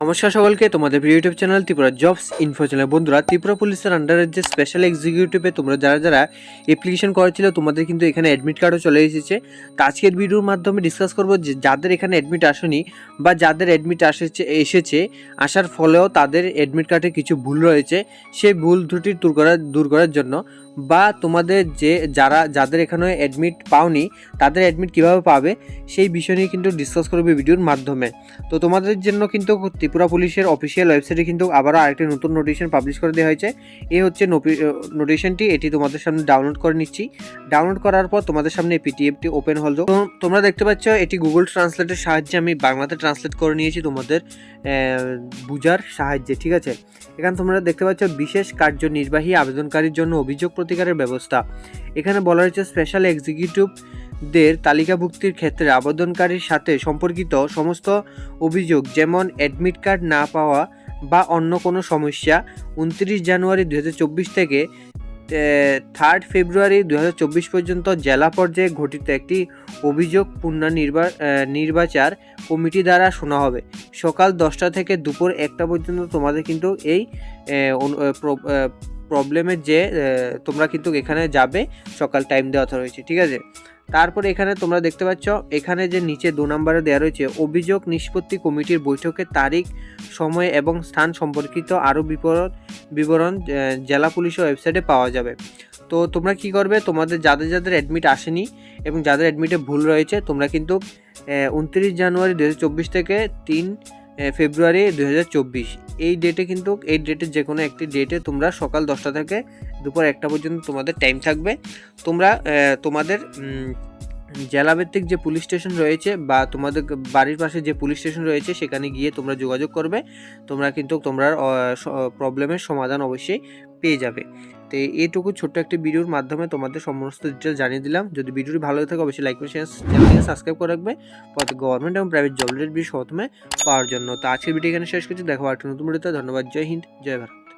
নমস্কার সকলকে, তোমাদের প্রিয় YouTube channel Tripura jobs info channel বন্ধুরা, ত্রিপুরা পুলিশের আন্ডারের যে স্পেশাল এক্সিকিউটিভে তোমরা যারা যারা অ্যাপ্লিকেশন করেছিল, তোমাদের কিন্তু এখানে অ্যাডমিট কার্ডও চলে এসেছে। তো আজকের ভিডিওর মাধ্যমে ডিসকাস করব যে যাদের এখানে অ্যাডমিট আসেনি বা যাদের অ্যাডমিট আসেছে, এসেছে, আসার ফলেও তাদের অ্যাডমিট কার্ডে কিছু ভুল রয়েছে, সেই ভুল ত্রুটি দূর করার দূর করার জন্য বা তোমাদের যে, যারা, যাদের এখানে অ্যাডমিট পাওনি, তাদের অ্যাডমিট কীভাবে পাবে, সেই বিষয় নিয়ে কিন্তু ডিসকাস করবে ভিডিওর মাধ্যমে। তো তোমাদের জন্য কিন্তু ত্রিপুরা পুলিশের অফিসিয়াল ওয়েবসাইটে কিন্তু আবারও আরেকটি নতুন নোটিশন পাবলিশ করে দেওয়া হয়েছে। এই হচ্ছে নোটিশনটি এটি তোমাদের সামনে ডাউনলোড করে নিচ্ছি। ডাউনলোড করার পর তোমাদের সামনে পিটিএফটি ওপেন হলো। তো তোমরা দেখতে পাচ্ছ, এটি গুগল ট্রান্সলেটের সাহায্যে আমি বাংলাতে ট্রান্সলেট করে নিয়েছি তোমাদের বুঝার সাহায্যে, ঠিক আছে? এখানে তোমরা দেখতে পাচ্ছ, বিশেষ কার্যনির্বাহী আবেদনকারীর জন্য অভিযোগ প্রতিকারের ব্যবস্থা। এখানে বলা হয়েছে স্পেশাল এক্সিকিউটিভদের তালিকাভুক্তির ক্ষেত্রে আবেদনকারীর সাথে সম্পর্কিত সমস্ত অভিযোগ, যেমন অ্যাডমিট কার্ড না পাওয়া বা অন্য কোনো সমস্যা, উনত্রিশ জানুয়ারি দু হাজার চব্বিশ থেকে থার্ড ফেব্রুয়ারি দু হাজার চব্বিশ পর্যন্ত জেলা পর্যায়ে ঘটিত একটি অভিযোগ পুনর্নির্বা নির্বাচার কমিটি দ্বারা শোনা হবে। সকাল দশটা থেকে দুপুর একটা পর্যন্ত তোমাদের কিন্তু এই প্রবলেমের যে তোমরা কিন্তু এখানে যাবে, সকাল টাইম দেওয়া রয়েছে ঠিক আছে? তারপরে এখানে তোমরা দেখতে পাচ্ছ, এখানে যে নিচে দু নম্বরে দেওয়া রয়েছে, অভিযোগ নিষ্পত্তি কমিটির বৈঠকের তারিখ, সময় এবং স্থান সম্পর্কিত আরও বিবরণ বিবরণ জেলা পুলিশের ওয়েবসাইটে পাওয়া যাবে। তো তোমরা কি করবে, তোমাদের যাদের যাদের অ্যাডমিট আসেনি এবং যাদের অ্যাডমিটে ভুল রয়েছে, তোমরা কিন্তু উনত্রিশ জানুয়ারি দু হাজার চব্বিশ থেকে তিন ফেব্রুয়ারি দু হাজার চব্বিশ এই ডেটে কিন্তু, এই ডেটের যে কোনো একটি ডেটে তোমরা সকাল দশটা থেকে দুপুর একটা পর্যন্ত তোমাদের টাইম থাকবে। তোমরা তোমাদের জেলাভিত্তিক যে পুলিশ স্টেশন রয়েছে বা তোমাদের বাড়ির পাশে যে পুলিশ স্টেশন রয়েছে, সেখানে গিয়ে তোমরা যোগাযোগ করবে। তোমরা কিন্তু তোমরা প্রবলেমের সমাধান অবশ্যই পেয়ে যাবে। তো এইটুকু ছোট্ট একটি ভিডিওর মাধ্যমে তোমাদের সমস্ত ডিটেল জানিয়ে দিলাম। যদি ভিডিওটি ভালো লাগে থাকে, অবশ্যই লাইক করে চ্যানেলকে সাবস্ক্রাইব করে রাখবে। পরে গভর্নমেন্ট এবং প্রাইভেট জব রিলেটেড বিষয় প্রথমে পাওয়ার জন্য। তো আজকের ভিডিও এখানে শেষ করছি। দেখো একটা নতুন ভিডিওতে ধন্যবাদ। জয় হিন্দ। জয় ভারত।